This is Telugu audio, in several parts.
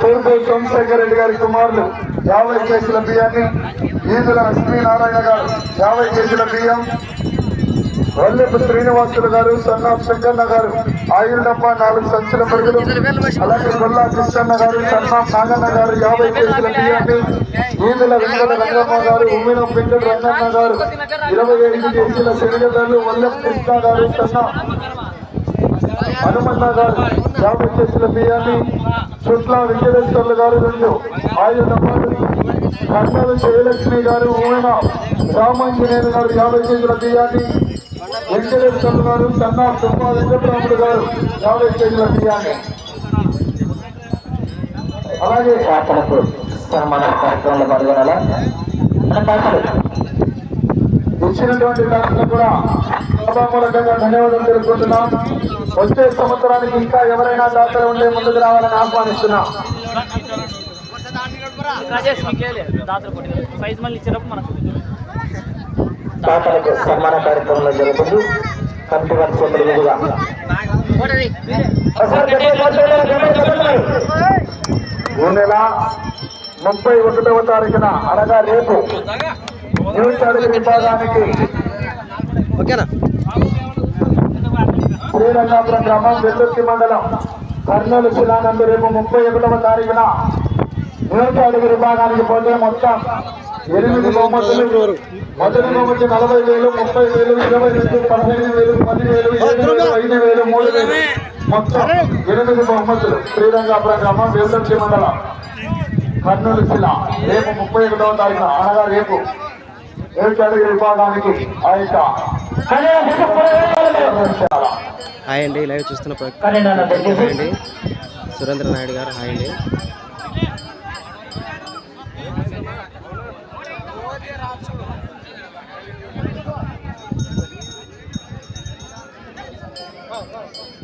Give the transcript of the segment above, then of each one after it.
తూర్పు సోమశేఖర్ రెడ్డి గారి కుమారులు యాభై కేజీల బియ్యాన్ని ఈదుల లక్ష్మీనారాయణ గారు యాభై కేజీల బియ్యం వల్లెపు శ్రీనివాసులు గారు సన్నాఫ్ శంకన్న గారు ఆయిల్ డబ్బా నాలుగు సంచుల పరుగులు అలాగే గొల్లా కృష్ణన్న గారు సన్నాఫ్ నాగన్న గారు యాభై కేసుల బియ్యాన్ని ఈదుల వెంకట రంగమ్మ గారు ఉమ్మిన వెంకట రంగన్న గారు ఇరవై ఐదు కేసుల శనగదారు వల్లెపు కృష్ణ గారు సన్నాఫ్ హనుమన్న గారు యాభై కేసుల బియ్యాన్ని చుట్ల వెంకటేశ్వర్లు గారు రెండు ఆయుధ డబ్బాలు కర్నూలు జయలక్ష్మి గారు ఊన రామాంజనేయులు గారు యాభై కేసుల బియ్యాన్ని వెంకటేశ్వర్లు గారు సన్నా తుమ్మ వెంకటరాముడు గారు యాభై కేజీల బియ్యాన్ని అలాగే దాతలకు సన్మాన కార్యక్రమంలో పాల్గొనాలా? మన దాతలు ఇచ్చినటువంటి దాంట్లో కూడా సభామూలకంగా ధన్యవాదాలు తెలుపుకుంటున్నాం. వచ్చే సంవత్సరానికి ఇంకా ఎవరైనా దాతలు ఉండే ముందుకు రావాలని ఆహ్వానిస్తున్నాం. రాజేష్ మీకేలే? దాతలు కొట్టి ప్రైజ్ మళ్ళీ ఇచ్చినప్పుడు మనకు దాతలకు సన్మాన కార్యక్రమంలో జరుగుతుంది. కమిటీ వారి చేతుల మీదుగా. ఈ నెల ముప్పై ఒకటవ తారీఖున అనగా రేపు అడుగు విభాగానికి శ్రీరంగాపురం గ్రామం వెల్లుర్తి మండలం కర్నూలు జిల్లానందు రేపు ముప్పై ఒకటవ తారీఖున అడుగు విభాగానికి పోతే మొత్తం ఎనిమిది బహుమతులు మొదటి బహుమతి నలభై వేలు ముప్పై వేలు ఇరవై రెండు పదిహేను వేలు ఏడు వేలు ఐదు వేలు మూడు వేలు. మొత్తం ఎనిమిది బహుమతులు. శ్రీరంగాపురం గ్రామం వెల్లుర్తి మండలం. కర్నూలు జిల్లా. రేపు ముప్పై ఒకటవ తారీఖున అనగా రేపు. న్యూస్ అడుగు విభాగానికి ఆ యొక్క హాయ్ అండి లైవ్ చూస్తున్న హాయ్ అండి సురేంద్ర నాయుడు గారు హాయ్ అండి.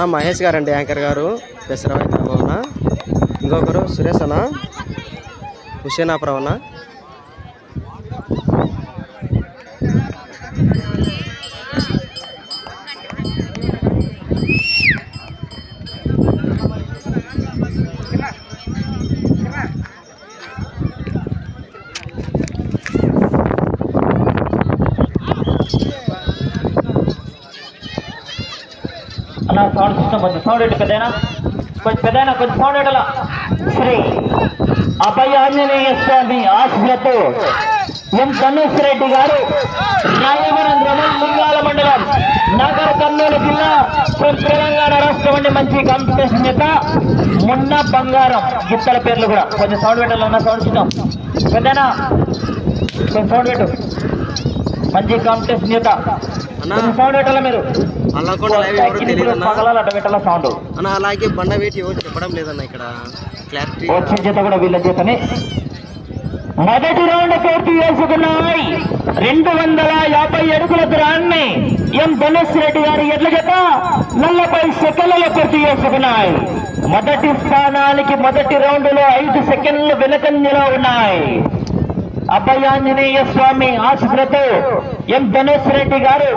అన్న మహేష్ గారు అండి యాంకర్ గారు పెసరవాయి గ్రామం ఇంకొకరు సురేష్ అన్న హుషేనాపురం అన్న సౌండ్ సిస్టమ్ కొంచెం సౌండ్ ఎట్టు పెద్దయినా కొంచెం పెద్దయినా కొంచెం సౌండ్ శ్రీ అభయ ఆంజనేయ స్వామి ఆశలతో ఎం ధనుష్ రెడ్డి గారు రాయవరం గ్రామం ముంగాల మండలం నగర కర్నూలు జిల్లా తెలంగాణ రాష్ట్రం అండి మంచి కాంపిటీషన్ చేత మొన్న బంగారం. గిత్తల పేర్లు కూడా. కొంచెం సౌండ్ పెట్టాలన్న సౌండ్ సిస్టమ్ పెద్దనా? కొంచెం సౌండ్ పెట్టు. మంచి కాంపిటీషన్ చేత. సౌండ్ పెట్టాలా మీరు? అలా కూడా లైవ్ ఎవరు తెలియదు అన్న సౌండ్ అలాగే బండ వేటి ఎవరు చెప్పడం లేదన్న ఇక్కడ. క్లారిటీ వచ్చిన చేత కూడా వీళ్ళ చేతనే మొదటి రౌండ్ పూర్తి చేసుకున్నాయి రెండు వందల యాభై అడుగుల దూరాన్ని ఎం. ధనుష్ రెడ్డి గారి ఎడ్ల చేత నలభై సెకండ్లలో పూర్తి చేసుకున్నాయి మొదటి స్థానానికి మొదటి రౌండ్లో ఐదు సెకండ్లు వెనకంజలో ఉన్నాయి. అభయాంజనేయ స్వామి ఆశీస్సులతో ఎం. ధనుష్ రెడ్డి గారు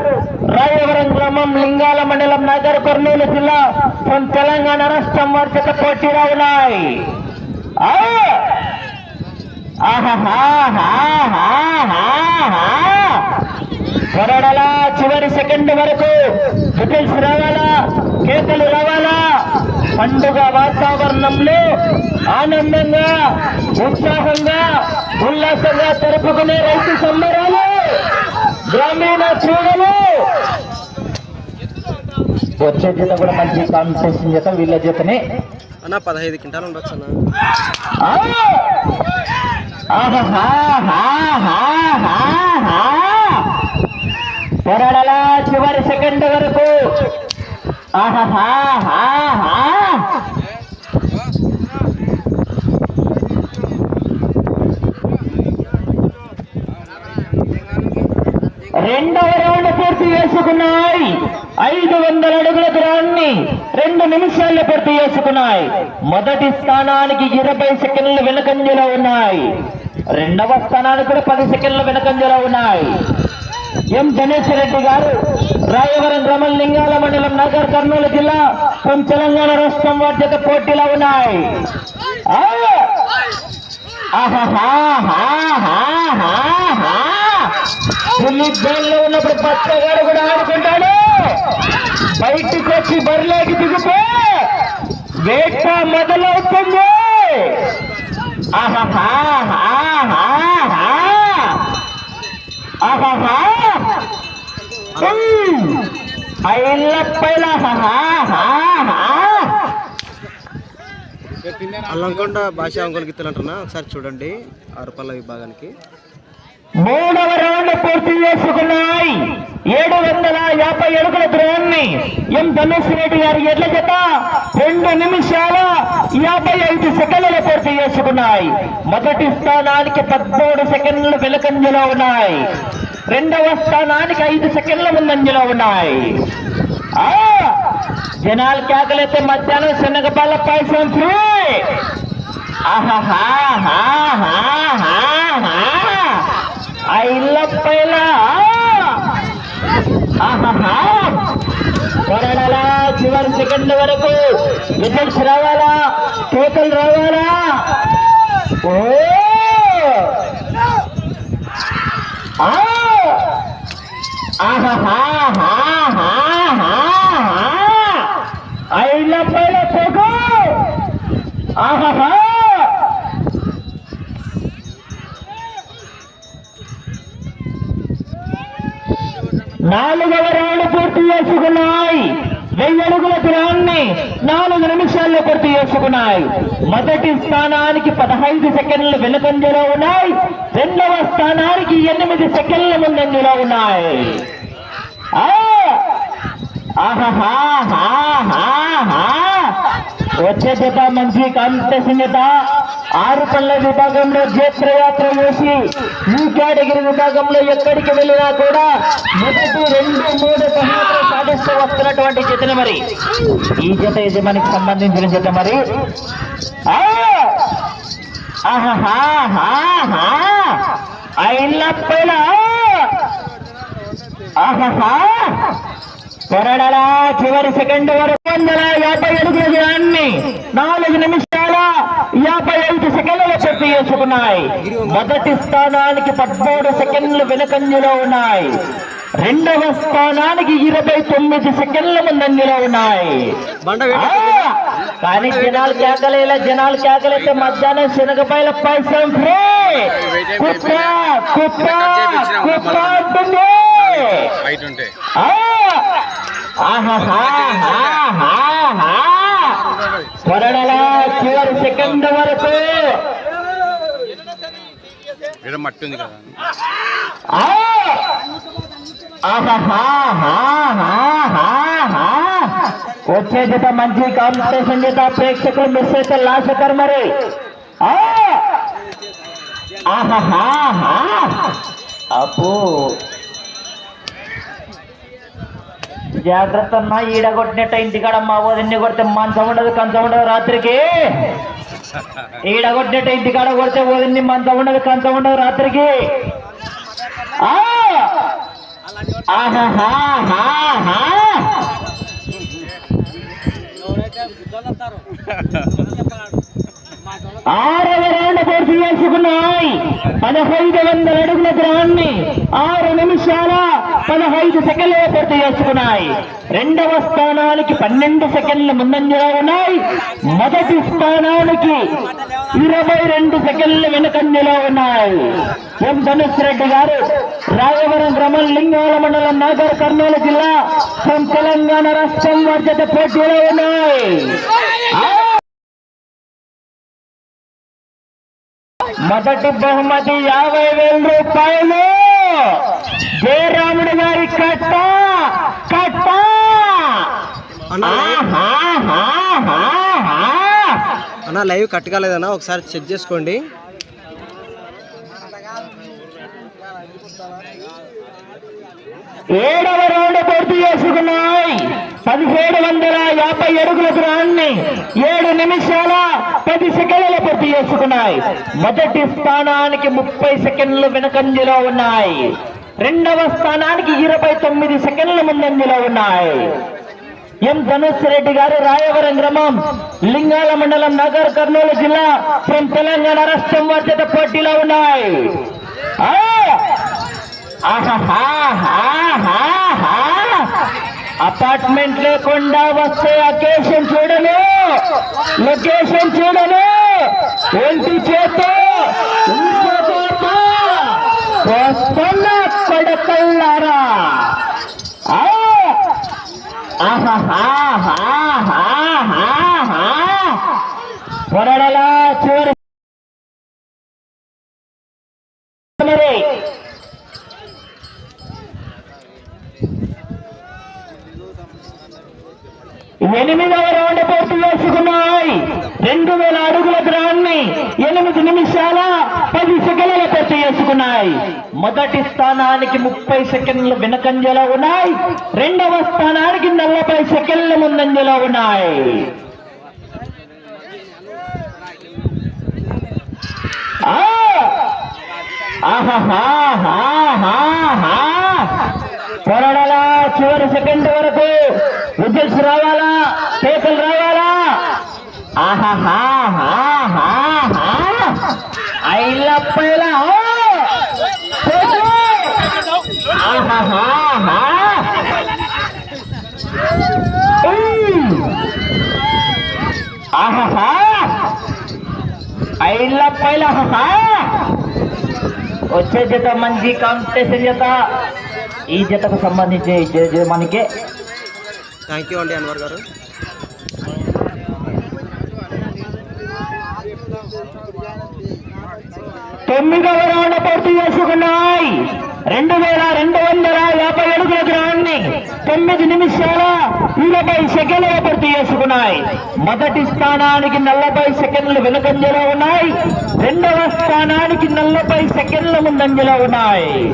రాయవరం గ్రామం లింగాల మండలం నగర్ కర్నూలు జిల్లా from తెలంగాణ రాష్ట్రం వర్షత చేత పోటీలో ఉన్నాయి ఆ! చివరి సెకండ్ వరకు వికెట్స్ రావాలా కేకలు రావాలా? పండుగ వాతావరణంలో ఆనందంగా ఉత్సాహంగా ఉల్లాసంగా జరుపుకునే రైతు సంబరాలు. గ్రామీణ క్రీడలు వచ్చే జత కూడా మంచి కాంపిటీషన్ జత వీళ్ళ జతనే అన్న పదహైదు క్వింటాలు ఉండొచ్చు అన్న! పొరడల చివరి సెకండ్ వరకు! రెండవ రౌండ్ పూర్తి చేసుకున్నాయి. ఐదు వందల అడుగుల దూరాన్ని రెండు నిమిషాల్లో పూర్తి చేసుకున్నాయి. మొదటి స్థానానికి ఇరవై సెకండ్లు వెనకంజలో ఉన్నాయి. రెండవ స్థానానికి కూడా పది సెకండ్లు వెనకంజలో ఉన్నాయి. ఎం గణేష్ రెడ్డి గారు రాయవరం గ్రామం లింగాల మండలం నగర్ కర్నూలు జిల్లా తెలంగాణ రాష్ట్రం వాద్యత పోటీలో ఉన్నాయి. ఆ! ఆహాహాహాహాహా! జైల్లో ఉన్నప్పుడు పచ్చగాడు కూడా ఆడుకుంటాడు బయటికి వచ్చి బరిలోకి దిగితే వేట మొదలవుతుంది ఆహాహాహాహాహా! ఆహాహా! ఉమ్! ఐలప్పైల అల్లంకొండ భాష అంకుల్ గీతలు అంటున్నా ఒకసారి చూడండి ఆరుపల్ల విభాగానికి మూడవ రౌండ్ పూర్తి చేసుకున్నాయి. ఏడు వందల యాభై అడుగుల ద్రోణ్ణి ఎం ధనుష్ రెడ్డి గారి ఎడ్ల చేత రెండు నిమిషాల యాభై ఐదు సెకండ్లు పూర్తి చేసుకున్నాయి. మొదటి స్థానానికి పదమూడు సెకండ్లు వెలకంజలో ఉన్నాయి. రెండవ స్థానానికి ఐదు సెకండ్ల ముందంజలో ఉన్నాయి. ఆ! జనాలు కేకలైతే మధ్యాహ్నం శనగపాల పాయసం ఫ్రీ. ఆహాహాహాహాహా. ఆ ఇళ్ళ పైన ఆహాహా. కొరడాల చివరి సెకండ్ వరకు వికెట్స్ రావాలా కేకలు రావాలా ఓ ఆ. ఆహాహాహాహాహా. ఆ ఇళ్ళ పైన పోగు ఆహాహా నాలుగవ రౌండ్ పూర్తి చేసుకున్నాయి. వెయ్యి అడుగుల తిరాన్ని నాలుగు నిమిషాల్లో పూర్తి చేసుకున్నాయి. మొదటి స్థానానికి పదహైదు సెకండ్లు వెనుకంజలో ఉన్నాయి. రెండవ స్థానానికి ఎనిమిది సెకండ్ల ముందంజలో ఉన్నాయి. ఆ! వచ్చే జత మంచి కాంపిటీషన్ ఆరు పళ్ళ విభాగంలో జేత్రయాత్ర వేసి ఈ కేటగిరీ విభాగంలో ఎక్కడికి వెళ్ళినా కూడా మొదటి రెండు మూడు బహుమతులు సాధిస్తూ వస్తున్నటువంటి జతను మరి. ఈ జత యజమానికి సంబంధించిన జత మరి. ఆహా ఆహాహాహాహా. పైన కొరడల చివరి సెకండ్ వరకు వందల యాభై అడుగుల దూరాన్ని నాలుగు నిమిషాల యాభై ఐదు సెకండ్లు పూర్తి చేసుకున్నాయి. మొదటి స్థానానికి పద్మూడు సెకండ్లు వెనుకంజలో ఉన్నాయి. రెండవ స్థానానికి ఇరవై తొమ్మిది సెకండ్ల ముందంజలో ఉన్నాయి. కానీ జనాలు కేకలేలా జనాలు కేకలైతే మధ్యాహ్నం శనగపాయల పాయసం ఫ్రీ. ఉంటుంది. చివరి సెకండ్ వరకు. మట్టి ఉంది కదా! వచ్చే జత మంచి కాంపిటీషన్ జత ప్రేక్షకులు మిస్ అయితే లాస్ అవుతారు మరి. అప్పు జాగ్రత్త అన్నా ఈడ కొట్టినట్ట ఇంటికాడ మా వదిన్ని కొడితే మంచం ఉండదు కంచం ఉండదు రాత్రికి. ఈడ కొట్టినట్ట ఇంటికాడ కొడితే వదిన్ని మంచం ఉండదు కంచం ఉండదు రాత్రికి. ఆ! આહા હા હા હા ఆరవ రౌండ్ పూర్తి చేసుకున్నాయి పదహైదు వందల అడుగుల గ్రహాన్ని ఆరు నిమిషాల పదహైదు సెకండ్లు పూర్తి చేసుకున్నాయి రెండవ స్థానానికి పన్నెండు సెకండ్లు ముందంజలో ఉన్నాయి. మొదటి స్థానానికి ఇరవై రెండు సెకండ్ల వెనుకంజలో ఉన్నాయి. ఎం ధనుష్ రెడ్డి గారు రాయవరం గ్రామం లింగాల మండలం నాగర్ కర్నూలు జిల్లా తెలంగాణ రాష్ట్రం వర్జత పోటీలో ఉన్నాయి. మొదటి బహుమతి యాభై వేల రూపాయలు. జయరాముడు గారి కట్ట కట్ట. అన్న లైవ్- కట్ కాలేదన్నా ఒకసారి చెక్ చేసుకోండి. ఏడవ రౌండ్ పూర్తి చేసుకున్నాయి. పదిహేడు వందల యాభై అడుగుల దూరాన్ని ఏడు నిమిషాల పది సెకండ్లు పూర్తి చేసుకున్నాయి. మొదటి స్థానానికి ముప్పై సెకండ్లు వెనకంజలో ఉన్నాయి. రెండవ స్థానానికి ఇరవై తొమ్మిది సెకండ్ల ముందంజలో ఉన్నాయి. ఎం ధనుష్ రెడ్డి గారు రాయవరం గ్రామం లింగాల మండలం నగర్ కర్నూలు జిల్లా ఫ్రం తెలంగాణ రాష్ట్రం వర్జత పోటీలో ఉన్నాయి. ఆహా. అపార్ట్మెంట్ లేకుండా వస్తే అకేషన్ చూడను. లొకేషన్ చూడను. ఒంటి చేత వస్తున్న కొడకల్లారా పొరడలా చూడ మరి ఎనిమిదవ రౌండ్ పూర్తి చేసుకున్నాయి రెండు వేల అడుగుల గ్రాన్ని ఎనిమిది నిమిషాల పది సెకండ్ల పూర్తి చేసుకున్నాయి మొదటి స్థానానికి ముప్పై సెకండ్లు వెనకంజలో ఉన్నాయి. రెండవ స్థానానికి నలభై సెకండ్ల ముందంజలో ఉన్నాయి. పొరడలా చివరి సెకండ్ వరకు విజిల్స్ రావాలా? కేకలు రావాలా? ఆహా ఐలప్పైలా ఓ! కేకలు! ఆహాహాహా. ఉమ్. ఆహాహా. ఐళ్ళ పైల వచ్చే జత మంచి కాంపిటీషన్ జత. ఈ జతకు సంబంధించి మనకి థ్యాంక్ యూ అండి అన్వర్ గారు. తొమ్మిదవ రౌండ్ పూర్తి చేసుకున్నాయి. రెండు వేల రెండు వందల యాభై అడుగుల గ్రహాన్ని తొమ్మిది నిమిషాల ఇరవై సెకండ్లు పూర్తి చేసుకున్నాయి. మొదటి స్థానానికి నలభై సెకండ్లు వెనుకంజలో ఉన్నాయి. రెండవ స్థానానికి నలభై సెకండ్ల ముందంజలో ఉన్నాయి.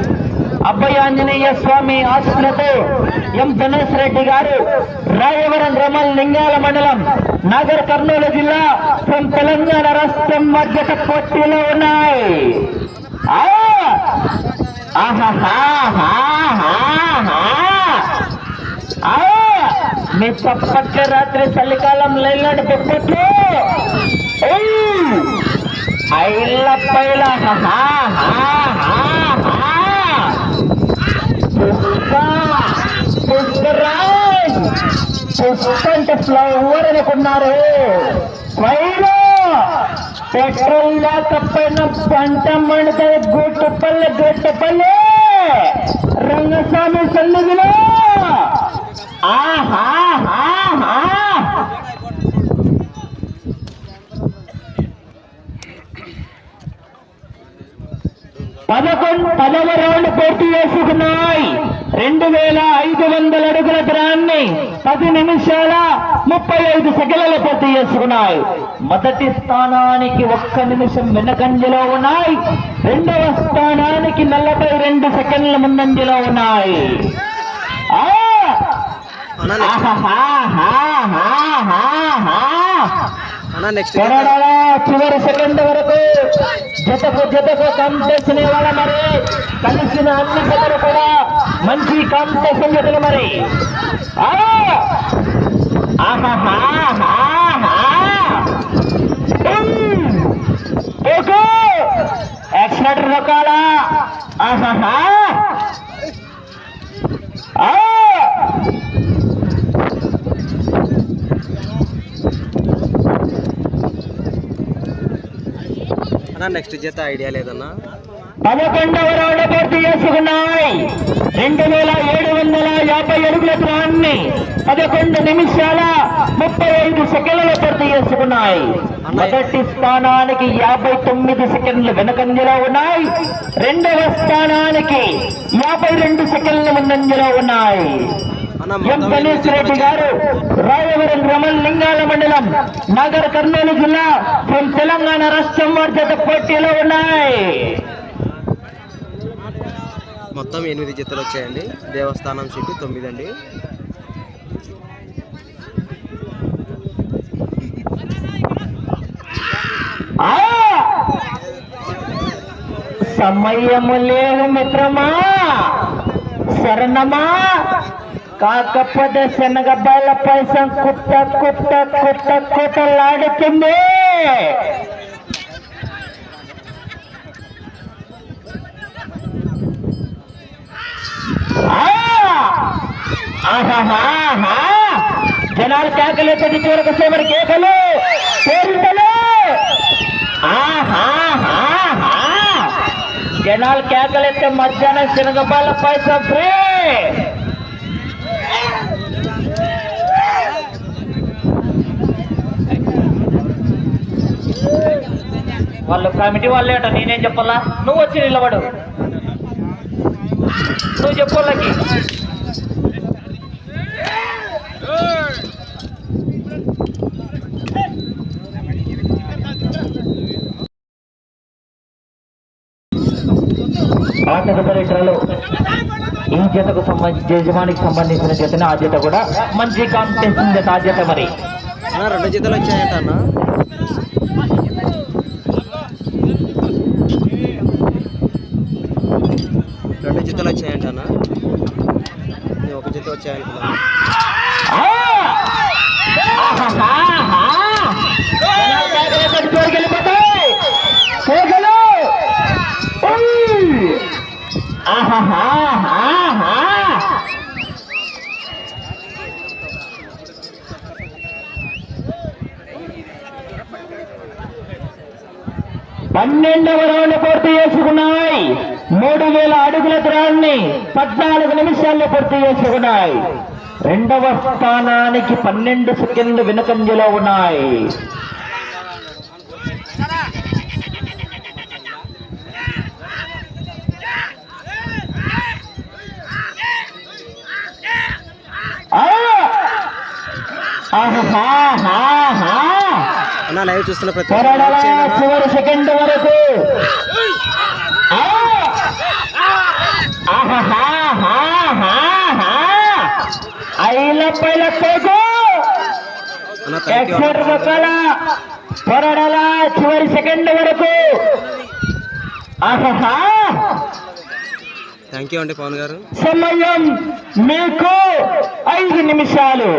అభయాంజనేయ స్వామి ఆశలతో ఎం గణేష్ రెడ్డి గారు రాయవరం రమల్ లింగాల మండలం నగర్ కర్నూలు జిల్లా తెలంగాణ రాష్ట్రం మధ్యత పోటీలో ఉన్నాయి. ఆ! మీ చప్పట్ల రాత్రి చలికాలం లేనాడు పెప్పట్లు ఐళ్ళ పైల పుష్పరాజ్ పుష్ప అంటే ఫ్లవర్ అనుకున్నారు వైరో పెట్రోల్ లేకపోయినా పంట మండితే గుట్టుపల్లి గుట్టుపల్లి! రంగస్వామి సన్నిధిలో! ఆహాహాహా పదకొండు పదవ రౌండ్ పూర్తి చేసుకున్నాయి. రెండు వేల ఐదు వందల అడుగుల దూరాన్ని పది నిమిషాల ముప్పై ఐదు సెకండ్ల పూర్తి చేసుకున్నాయి. మొదటి స్థానానికి ఒక్క నిమిషం వెనకంజలో ఉన్నాయి. రెండవ స్థానానికి నలభై రెండు సెకండ్ల ముందంజలో ఉన్నాయి. చివరి సెకండ్ వరకు జతకు జతకు కాంపిటీషన్ ఇవ్వాల మరి కలిసిన అన్ని జతలు కూడా మంచి కాంపిటీషన్ జతలు మరి. యాక్సిలేటర్ నొక్కాలా? ఆహాహా. నెక్స్ట్ జత ఐడియా లేదన్నా. పదకొండవ రౌండ్ పూర్తి చేసుకున్నాయి. రెండు వేల ఏడు వందల యాభై అడుగుల దూరాన్ని పదకొండు నిమిషాల ముప్పై ఐదు సెకండ్లు పూర్తి చేసుకున్నాయి. మొదటి స్థానానికి యాభై తొమ్మిది సెకండ్లు వెనకంజలో ఉన్నాయి. రెండవ స్థానానికి యాభై రెండు సెకండ్ల ముందంజలో ఉన్నాయి. ఎం. గణేష్ రెడ్డి? గారు రాయవరం గ్రామం లింగాల మండలం నగర్ కర్నూలు జిల్లా తెలంగాణ రాష్ట్రం వారి జత పోటీలో ఉన్నాయి. మొత్తం ఎనిమిది జతలు వచ్చాయండి. దేవస్థానం సీటు తొమ్మిది అండి సమయము లేదు మిత్రమా. శరణమా. కాకపోతే శనగ బయల పైసం కుట్ట కుట్ట కుట్ట కుట్టలాడుతుంది ఆ! ఆహాహాహా! జనాలు కేకలేస్తే చివరికి సేవరి కేకలు. పేరుంటలు. జనాలు కేకలెత్తే మధ్యాహ్నం శనగపాల పైసా ఫ్రీ. వాళ్ళు కమిటీ వాళ్ళేట నేనేం చెప్పాలా? నువ్వు వచ్చి నిలబడు. నువ్వు చెప్పు ఆ తదుపరిలో ఈ జతకు సంబంధించి యజమానికి సంబంధించిన జతని ఆ జత కూడా మంచి కాంపిటీషన్ జత ఆ జత మరి. రెండు జతలు వచ్చాయంట రెండు జతలు వచ్చాయంట ఒక జత వచ్చాయనుకున్నాను ఆ! ఆహాహాహా! జనాలు కేకలేస్తే చివరికి వెళ్ళిపోతాయి. కేకలు! ఉయ్! ఆహాహాహాహా! పన్నెండవ రౌండ్ పూర్తి చేసుకున్నాయి. మూడు వేల అడుగుల దూరాన్ని పద్నాలుగు నిమిషాల్లో పూర్తి చేసుకున్నాయి. రెండవ స్థానానికి పన్నెండు సెకండ్లు వెనుకంజలో ఉన్నాయి. అన్న లైవ్ చూస్తున్న ప్రతి. చివరి సెకండ్ వరకు. పోరాడాలా చివరి సెకండ్ వరకు. థ్యాంక్ యూ అండి పవన్ గారు. సమయం మీకు ఐదు నిమిషాలు.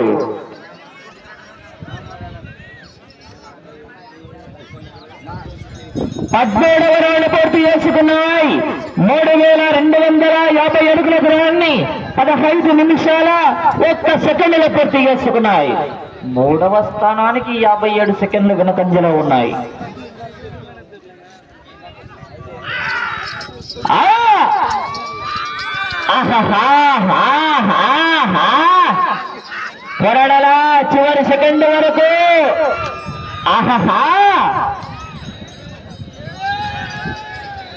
పద్మూడవ రౌండ్ పూర్తి చేసుకున్నాయి. మూడు వేల రెండు వందల యాభై అడుగుల దూరాన్ని పదహైదు నిమిషాల ఒక్క సెకండ్లో పూర్తి చేసుకున్నాయి. మూడవ స్థానానికి యాభై ఏడు సెకండ్లు వెనకంజలో ఉన్నాయి. ఆ! చివరి సెకండ్ వరకు. ఆహాహా!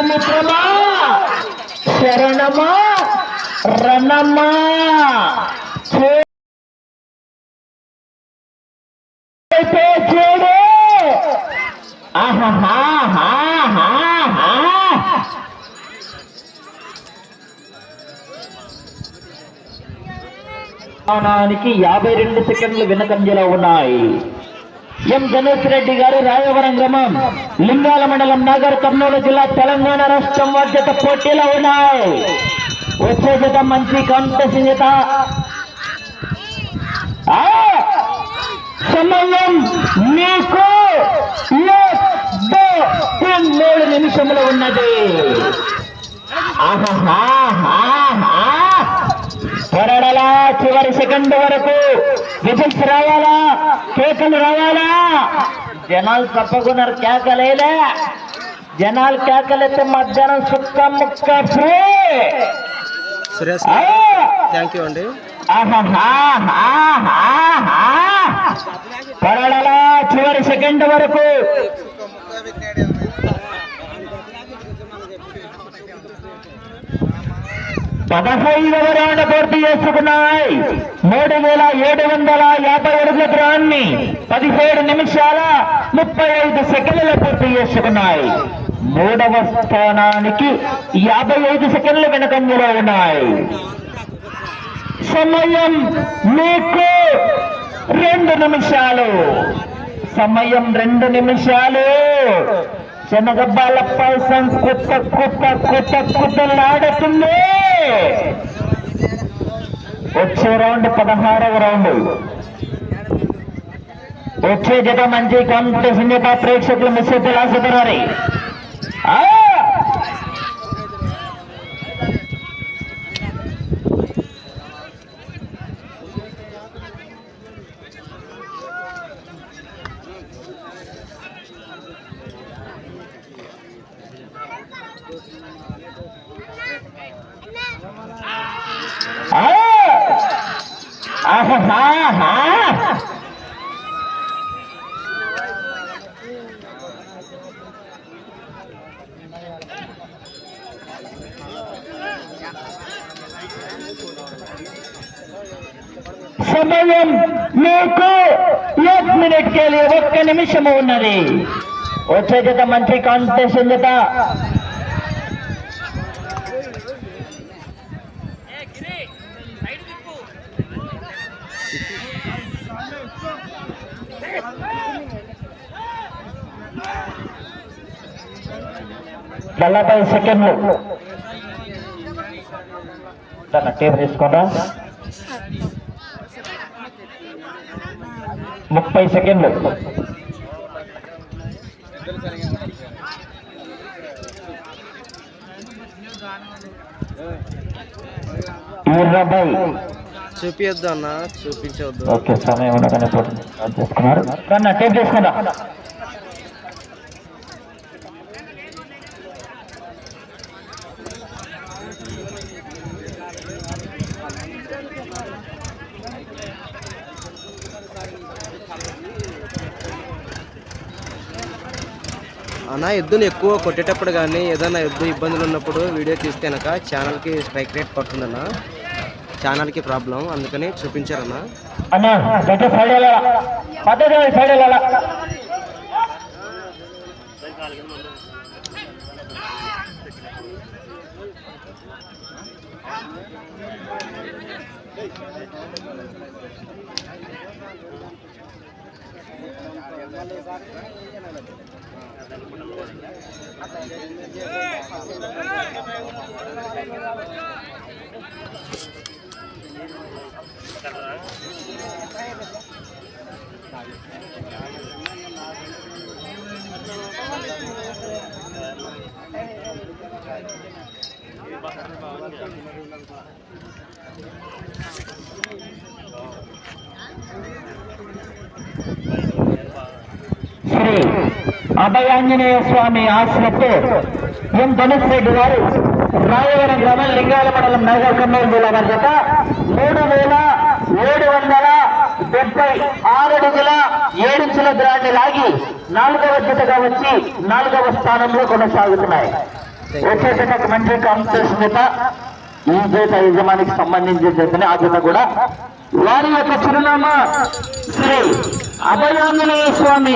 మిత్రమా శరణమా? రణమా చూడు. యాభై రెండు సెకండ్లు వెనకంజలో ఉన్నాయి. ఎం గణేష్ రెడ్డి గారు రాయవరం గ్రామం లింగాల మండలం నగర్ కర్నూలు జిల్లా తెలంగాణ రాష్ట్రం మధ్యత పోటీలో ఉన్నాయి. వచ్చే జత మంచి కాంపిటీషన్ జత సమయం మీకు మూడు నిమిషములు ఉన్నది. ఆహా చివరి సెకండ్ వరకు విజిల్స్ రావాలా? కేకలు రావాలా? జనాలు తప్పకున్నారు కేకలేలే జనాలు కేకలైతే మధ్యాహ్నం సుక్క ముక్క ఫ్రీ! థ్యాంక్ యూ అండి. చివరి సెకండ్ వరకు. పదహైదవ రౌండ్ పూర్తి చేసుకున్నాయి. మూడు వేల ఏడు వందల యాభై అడుగుల దూరాన్ని పదిహేడు నిమిషాల ముప్పై ఐదు సెకండ్లు పూర్తి చేసుకున్నాయి. మూడవ స్థానానికి యాభై ఐదు సెకండ్లు వెనకంజలో ఉన్నాయి. సమయం మీకు రెండు నిమిషాలు. సమయం రెండు నిమిషాలు. శనగబ్బాల పాయసం కుత్త కుత్త కుత్త కుత్తలాడుతుంది వచ్చే రౌండ్ పదహారవ రౌండ్. వచ్చే జత మంచి కాంపిటీషన్ జత ప్రేక్షకులు మిస్ అయితే లాసుతున్నారు ఒక్క ఉన్నది. వచ్చే జత మంచి కాంపిటీషన్ జత? నలభై సెకండ్లు. తన టేప్ తీసుకోరా ముప్పై సెకండ్లు. ఇరవై చూపించొద్దు అన్న చూపించవద్దు ఓకే సమయం ఉండగానే చేసుకున్నారు కన్నా టేప్ చేసుకుందా? అన్న ఎద్దులు ఎక్కువ కొట్టేటప్పుడు కానీ ఏదైనా ఎద్దు ఇబ్బందులు ఉన్నప్పుడు వీడియో తీస్తే కనుక ఛానల్కి స్ట్రైక్ రేట్ పడుతుందన్న. ఛానల్కి ప్రాబ్లం అందుకని చూపించారన్న. శ్రీ అభయాంజనేయ స్వామి ఆశ్రత్తు ఎం ధనుష్ రెడ్డి గారు రాయవరం గ్రామం లింగాల మండలం నగర్ కర్నూలు జిల్లా వారి జత మూడు వేల ఏడు వందల డెబ్బై ఆరు అడుగుల ఏడించుల ద్రాన్ని లాగి నాలుగవ జతగా వచ్చి నాలుగవ స్థానంలో కొనసాగుతున్నాయి. వచ్చే జతకు మంచి కాంపిటీషన్ జత. ఈ జత యజమానికి సంబంధించిన జతని ఆ జత కూడా. వారి యొక్క చిరునామా శ్రీ అభయాంజనేయ స్వామి